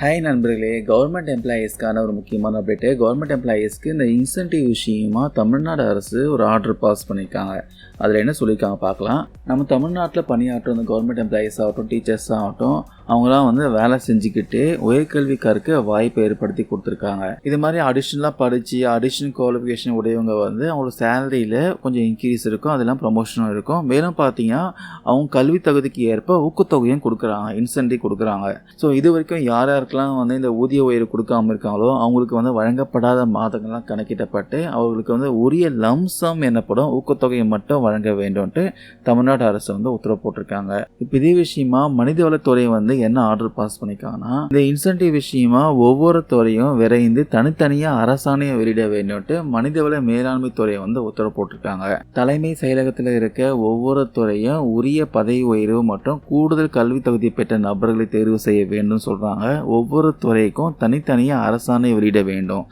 Hi நண்பர்களே. Government எம்ப்ளாயீஸ்க்கான ஒரு முக்கியமான அப்டேட்டு கவர்மெண்ட் எம்ப்ளாயீஸ்க்கு இந்த இன்சென்டிவ் விஷயமா தமிழ்நாடு அரசு ஒரு ஆர்டர் பாஸ் பண்ணியிருக்காங்க அதில் என்ன சொல்லியிருக்காங்க பார்க்கலாம். நம்ம தமிழ்நாட்டில் பணியாற்றும் இந்த கவர்மெண்ட் எம்ப்ளாயீஸ் ஆகட்டும் டீச்சர்ஸ் ஆகட்டும் அவங்களாம் வந்து வேலை செஞ்சுக்கிட்டு உயர்கல்வி கற்க வாய்ப்பை ஏற்படுத்தி கொடுத்துருக்காங்க. இது மாதிரி அடிஷ்னலாக படித்து அடிஷ்னல் குவாலிஃபிகேஷன் உடையவங்க வந்து அவங்களோட சேலரியில் கொஞ்சம் இன்க்ரீஸ் இருக்கும் அதெல்லாம் ப்ரமோஷனும் இருக்கும். மேலும் பார்த்தீங்கன்னா அவங்க கல்வி தகுதிக்கு ஏற்ப ஊக்கத்தொகையும் கொடுக்குறாங்க இன்சென்டிவ் கொடுக்குறாங்க. ஸோ இது வரைக்கும் யார் யாருக்கெல்லாம் வந்து இந்த ஊதிய உயர்வு கொடுக்காம இருக்காங்களோ அவங்களுக்கு வந்து வழங்கப்படாத மாதங்கள்லாம் கணக்கிடப்பட்டு அவர்களுக்கு வந்து உரிய லம்சம் எனப்படும் ஊக்கத்தொகையை மட்டும் வழங்க வேண்டும்ட்டு தமிழ்நாடு அரசு வந்து உத்தரவு போட்டிருக்காங்க. இப்போ இதே விஷயமா மனிதவளத்துறை வந்து என்ன ஆர்டர் பாஸ் பண்ணிருக்காங்கன்னா இந்த இன்சென்டிவ் விஷயமா ஒவ்வொரு துறையும் விரைந்து தனித்தனியாக அரசாணையை வெளியிட வேண்டும்ட்டு மனிதவள மேலாண்மை துறையை வந்து உத்தரவு போட்டிருக்காங்க. தலைமை செயலகத்தில் இருக்க ஒவ்வொரு துறையும் உரிய பதவி உயர்வு மற்றும் கூடுதல் கல்வி தகுதி பெற்ற நபர்களை தேர்வு செய்ய வேண்டும் சொல்றாங்க. ஒவ்வொரு துறைக்கும் தனித்தனியாக அரசாணை வெளியிட வேண்டும்.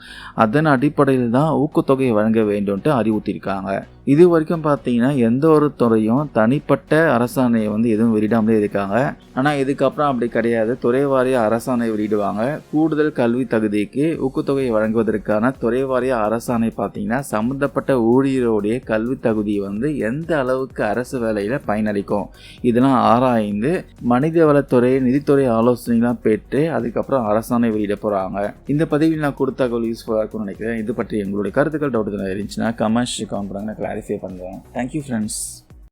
அதன் அடிப்படையில் தான் ஊக்கத்தொகை வழங்க வேண்டும்ட்டு அறிவுறுத்தியிருக்காங்க. இது வரைக்கும் பார்த்தீங்கன்னா எந்த ஒரு துறையும் தனிப்பட்ட அரசாணையை வந்து எதுவும் வெளியிடாமலே இருக்காங்க. ஆனால் இதுக்கப்புறம் அப்படி கிடையாது. துறைவாரிய அரசாணை வெளியிடுவாங்க. கூடுதல் கல்வி தகுதிக்கு ஊக்கத்தொகை வழங்குவதற்கான துறைவாரிய அரசாணை பார்த்தீங்கன்னா சம்மந்தப்பட்ட ஊழியருடைய கல்வி தகுதி வந்து எந்த அளவுக்கு அரசு வேலையில் பயனளிக்கும்? இதெல்லாம் ஆராய்ந்து மனிதவளத்துறை நிதித்துறை ஆலோசனைலாம் பெற்று அதுக்கப்புறம் அரசாணை வெளியிட போகிறாங்க இந்த பதிவில் நான் கொடுத்த தகவல் யூஸ்ஃபுல்லாக இருக்கும்னு நினைக்கிறேன். இது பற்றி எங்களுடைய கருத்துக்கள் டவுட் இருந்துச்சுன்னா கமெண்ட்ஸ் கவுண்ட் பண்ணுங்க. கிளாரிஃபை பண்ணுறேன் தேங்க்யூ ஃப்ரெண்ட்ஸ்